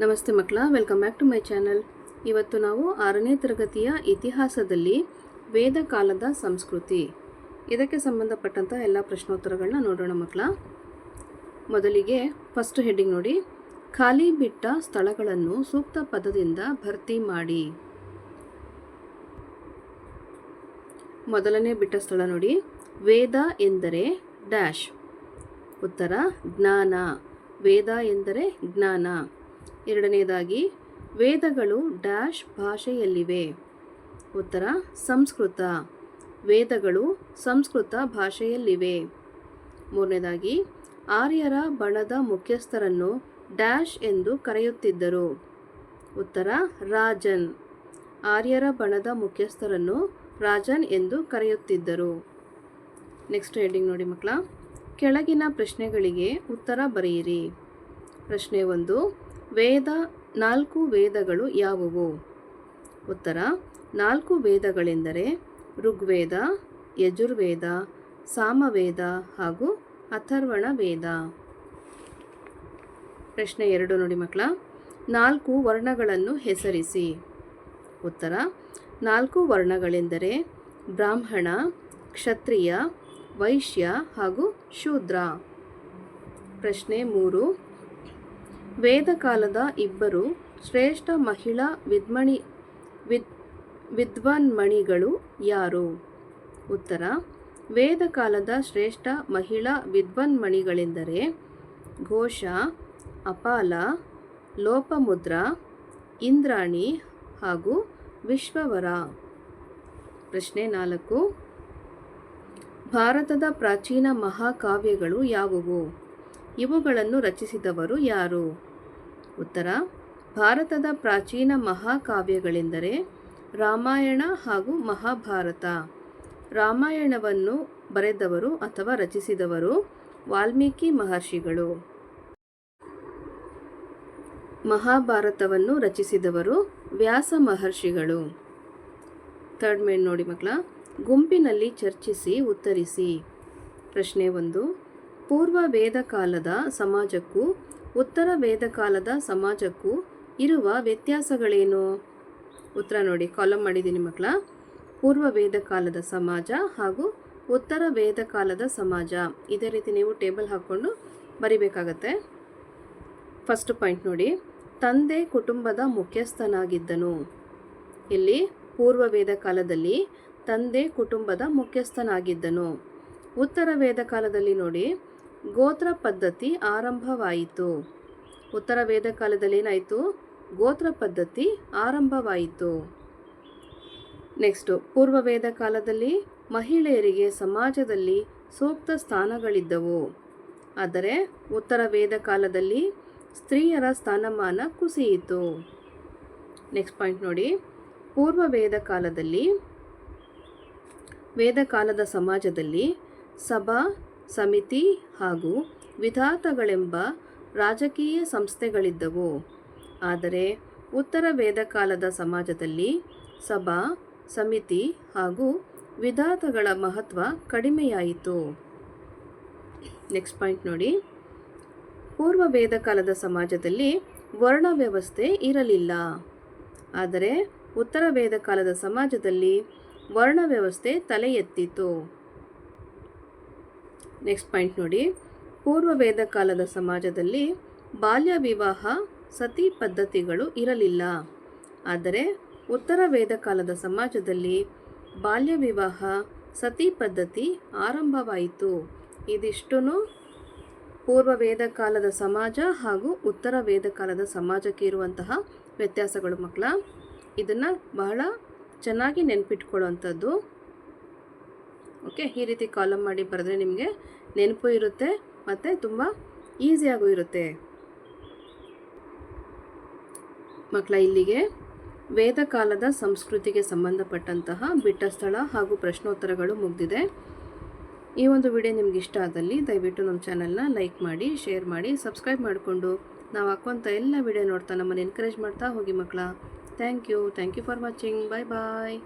ನಮಸ್ತೆ ಮಕ್ಕಳ welcome back to my channel ಇವತ್ತು ನಾವು ಆರನೇ ತರಗತಿಯ ಇತಿಹಾಸದಲ್ಲಿ ವೇದ ಕಾಲದ ಸಂಸ್ಕೃತಿ. ಇದಕ್ಕೆ ಸಂಬಂಧಪಟ್ಟಂಥ ಎಲ್ಲ ಪ್ರಶ್ನೋತ್ತರಗಳನ್ನ ನೋಡೋಣ ಮಕ್ಕಳ. ಮೊದಲಿಗೆ ಫಸ್ಟ್ ಹೆಡ್ಡಿಂಗ್ ನೋಡಿ. ಖಾಲಿ ಬಿಟ್ಟ ಸ್ಥಳಗಳನ್ನು ಸೂಕ್ತ ಪದದಿಂದ ಭರ್ತಿ ಮಾಡಿ. ಮೊದಲನೇ ಬಿಟ್ಟ ಸ್ಥಳ ನೋಡಿ. ವೇದ ಎಂದರೆ ಡ್ಯಾಶ್ ಉತ್ತರ, ಜ್ಞಾನ. ವೇದ ಎಂದರೆ ಜ್ಞಾನ. ಎರಡನೇದಾಗಿ, ವೇದಗಳು ಡ್ಯಾಶ್ ಭಾಷೆಯಲ್ಲಿವೆ. ಉತ್ತರ, ಸಂಸ್ಕೃತ. ವೇದಗಳು ಸಂಸ್ಕೃತ ಭಾಷೆಯಲ್ಲಿವೆ. ಮೂರನೇದಾಗಿ, ಆರ್ಯರ ಬಣದ ಮುಖ್ಯಸ್ಥರನ್ನು ಡ್ಯಾಶ್ ಎಂದು ಕರೆಯುತ್ತಿದ್ದರು. ಉತ್ತರ, ರಾಜನ್. ಆರ್ಯರ ಬಣದ ಮುಖ್ಯಸ್ಥರನ್ನು ರಾಜನ್ ಎಂದು ಕರೆಯುತ್ತಿದ್ದರು. ನೆಕ್ಸ್ಟ್ ಹೆಡಿಂಗ್ ನೋಡಿ ಮಕ್ಕಳ, ಕೆಳಗಿನ ಪ್ರಶ್ನೆಗಳಿಗೆ ಉತ್ತರ ಬರೆಯಿರಿ. ಪ್ರಶ್ನೆ ಒಂದು ವೇದ ನಾಲ್ಕು ವೇದಗಳು ಯಾವುವು? ಉತ್ತರ, ನಾಲ್ಕು ವೇದಗಳೆಂದರೆ ಋಗ್ವೇದ, ಯಜುರ್ವೇದ, ಸಾಮವೇದ ಹಾಗೂ ಅಥರ್ವಣ ವೇದ ಪ್ರಶ್ನೆ ಎರಡು ನೋಡಿ ಮಕ್ಕಳ. ನಾಲ್ಕು ವರ್ಣಗಳನ್ನು ಹೆಸರಿಸಿ. ಉತ್ತರ, ನಾಲ್ಕು ವರ್ಣಗಳೆಂದರೆ ಬ್ರಾಹ್ಮಣ, ಕ್ಷತ್ರಿಯ, ವೈಶ್ಯ ಹಾಗೂ ಶೂದ್ರ. ಪ್ರಶ್ನೆ ಮೂರು ವೇದಕಾಲದ ಇಬ್ಬರು ಶ್ರೇಷ್ಠ ಮಹಿಳಾ ವಿದ್ಮಣಿ ವಿದ್ ವಿದ್ವಾನ್ಮಣಿಗಳು ಯಾರು? ಉತ್ತರ, ವೇದಕಾಲದ ಶ್ರೇಷ್ಠ ಮಹಿಳಾ ವಿದ್ವಾನ್ಮಣಿಗಳೆಂದರೆ ಘೋಷ, ಅಪಾಲ, ಲೋಪಮುದ್ರ, ಇಂದ್ರಾಣಿ ಹಾಗೂ ವಿಶ್ವವರ. ಪ್ರಶ್ನೆ ನಾಲ್ಕು, ಭಾರತದ ಪ್ರಾಚೀನ ಮಹಾಕಾವ್ಯಗಳು ಯಾವುವು? ಇವುಗಳನ್ನು ರಚಿಸಿದವರು ಯಾರು? ಉತ್ತರ, ಭಾರತದ ಪ್ರಾಚೀನ ಮಹಾಕಾವ್ಯಗಳೆಂದರೆ ರಾಮಾಯಣ ಹಾಗೂ ಮಹಾಭಾರತ. ರಾಮಾಯಣವನ್ನು ಬರೆದವರು ಅಥವಾ ರಚಿಸಿದವರು ವಾಲ್ಮೀಕಿ ಮಹರ್ಷಿಗಳು. ಮಹಾಭಾರತವನ್ನು ರಚಿಸಿದವರು ವ್ಯಾಸ ಮಹರ್ಷಿಗಳು. ಥರ್ಡ್ ಮೇನ್ ನೋಡಿ ಮಕ್ಕಳ, ಗುಂಪಿನಲ್ಲಿ ಚರ್ಚಿಸಿ, ಉತ್ತರಿಸಿ. ಪ್ರಶ್ನೆ ಒಂದು ಪೂರ್ವ ವೇದಕಾಲದ ಸಮಾಜಕ್ಕೂ ಉತ್ತರ ವೇದಕಾಲದ ಸಮಾಜಕ್ಕೂ ಇರುವ ವ್ಯತ್ಯಾಸಗಳೇನು? ಉತ್ತರ ನೋಡಿ, ಕಾಲಮ್ ಮಾಡಿದ್ದೀನಿ ಮಕ್ಕಳ. ಪೂರ್ವ ವೇದಕಾಲದ ಸಮಾಜ ಹಾಗೂ ಉತ್ತರ ವೇದಕಾಲದ ಸಮಾಜ. ಇದೇ ರೀತಿ ನೀವು ಟೇಬಲ್ ಹಾಕ್ಕೊಂಡು ಬರಿಬೇಕಾಗತ್ತೆ. ಫಸ್ಟ್ ಪಾಯಿಂಟ್ ನೋಡಿ, ತಂದೆ ಕುಟುಂಬದ ಮುಖ್ಯಸ್ಥನಾಗಿದ್ದನು. ಇಲ್ಲಿ ಪೂರ್ವ ವೇದ ಕಾಲದಲ್ಲಿ ತಂದೆ ಕುಟುಂಬದ ಮುಖ್ಯಸ್ಥನಾಗಿದ್ದನು. ಉತ್ತರ ವೇದ ಕಾಲದಲ್ಲಿ ನೋಡಿ ಗೋತ್ರ ಪದ್ಧತಿ ಆರಂಭವಾಯಿತು. ಉತ್ತರ ವೇದ ಕಾಲದಲ್ಲಿ ಏನಾಯಿತು? ಗೋತ್ರ ಪದ್ಧತಿ ಆರಂಭವಾಯಿತು. ನೆಕ್ಸ್ಟು, ಪೂರ್ವ ವೇದ ಕಾಲದಲ್ಲಿ ಮಹಿಳೆಯರಿಗೆ ಸಮಾಜದಲ್ಲಿ ಸೂಕ್ತ ಸ್ಥಾನಗಳಿದ್ದವು. ಆದರೆ, ಉತ್ತರ ವೇದ ಕಾಲದಲ್ಲಿ ಸ್ತ್ರೀಯರ ಸ್ಥಾನಮಾನ ಕುಸಿಯಿತು. ನೆಕ್ಸ್ಟ್ ಪಾಯಿಂಟ್ ನೋಡಿ. ಪೂರ್ವ ವೇದ ಕಾಲದಲ್ಲಿ, ವೇದ ಕಾಲದ ಸಮಾಜದಲ್ಲಿ ಸಭಾ ಸಮಿತಿ ಹಾಗೂ ವಿಧಾತಗಳೆಂಬ ರಾಜಕೀಯ ಸಂಸ್ಥೆಗಳಿದ್ದವು. ಆದರೆ ಉತ್ತರ ವೇದಕಾಲದ ಸಮಾಜದಲ್ಲಿ ಸಭಾ, ಸಮಿತಿ ಹಾಗೂ ವಿಧಾತಗಳ ಮಹತ್ವ ಕಡಿಮೆಯಾಯಿತು. ನೆಕ್ಸ್ಟ್ ಪಾಯಿಂಟ್ ನೋಡಿ. ಪೂರ್ವ ವೇದಕಾಲದ ಸಮಾಜದಲ್ಲಿ ವರ್ಣ ವ್ಯವಸ್ಥೆ ಇರಲಿಲ್ಲ. ಆದರೆ ಉತ್ತರ ವೇದಕಾಲದ ಸಮಾಜದಲ್ಲಿ ವರ್ಣ ವ್ಯವಸ್ಥೆ ತಲೆ ಎತ್ತಿತು ನೆಕ್ಸ್ಟ್ ಪಾಯಿಂಟ್ ನೋಡಿ. ಪೂರ್ವ ವೇದ ಕಾಲದ ಸಮಾಜದಲ್ಲಿ ಬಾಲ್ಯ ವಿವಾಹ ಸತಿ ಪದ್ಧತಿಗಳು ಇರಲಿಲ್ಲ. ಆದರೆ ಉತ್ತರ ವೇದ ಕಾಲದ ಸಮಾಜದಲ್ಲಿ ಬಾಲ್ಯ ವಿವಾಹ ಸತಿ ಪದ್ಧತಿ ಆರಂಭವಾಯಿತು. ಇದಿಷ್ಟೂ ಪೂರ್ವ ವೇದ ಕಾಲದ ಸಮಾಜ ಹಾಗೂ ಉತ್ತರ ವೇದ ಕಾಲದ ಸಮಾಜಕ್ಕೆ ಇರುವಂತಹ ವ್ಯತ್ಯಾಸಗಳು ಮಕ್ಕಳ. ಇದನ್ನು ಬಹಳ ಚೆನ್ನಾಗಿ ನೆನಪಿಟ್ಕೊಳ್ಳುವಂಥದ್ದು. ಓಕೆ, ಈ ರೀತಿ ಕಾಲಮ್ ಮಾಡಿ ಬರೆದ್ರೆ ನಿಮಗೆ ನೆನಪು ಇರುತ್ತೆ ಮತ್ತು ತುಂಬ ಈಸಿಯಾಗೂ ಇರುತ್ತೆ. ಮಕ್ಕಳ ಇಲ್ಲಿಗೆ ವೇದ ಕಾಲದ ಸಂಸ್ಕೃತಿಗೆ ಸಂಬಂಧಪಟ್ಟಂತಹ ಬಿಟ್ಟ ಸ್ಥಳ ಹಾಗೂ ಪ್ರಶ್ನೋತ್ತರಗಳು ಮುಗಿದಿದೆ. ಈ ಒಂದು ವಿಡಿಯೋ ನಿಮ್ಗೆ ಇಷ್ಟ ಆದಲ್ಲಿ ದಯವಿಟ್ಟು ನಮ್ಮ ಚಾನಲ್ನ ಲೈಕ್ ಮಾಡಿ ಶೇರ್ ಮಾಡಿ ಸಬ್ಸ್ಕ್ರೈಬ್ ಮಾಡಿಕೊಂಡು ನಾವು ಹಾಕುವಂಥ ಎಲ್ಲ ವಿಡಿಯೋ ನೋಡ್ತಾ ನಮ್ಮನ್ನು ಎನ್ಕರೇಜ್ ಮಾಡ್ತಾ ಹೋಗಿ ಮಕ್ಕಳ thank you thank you for watching bye bye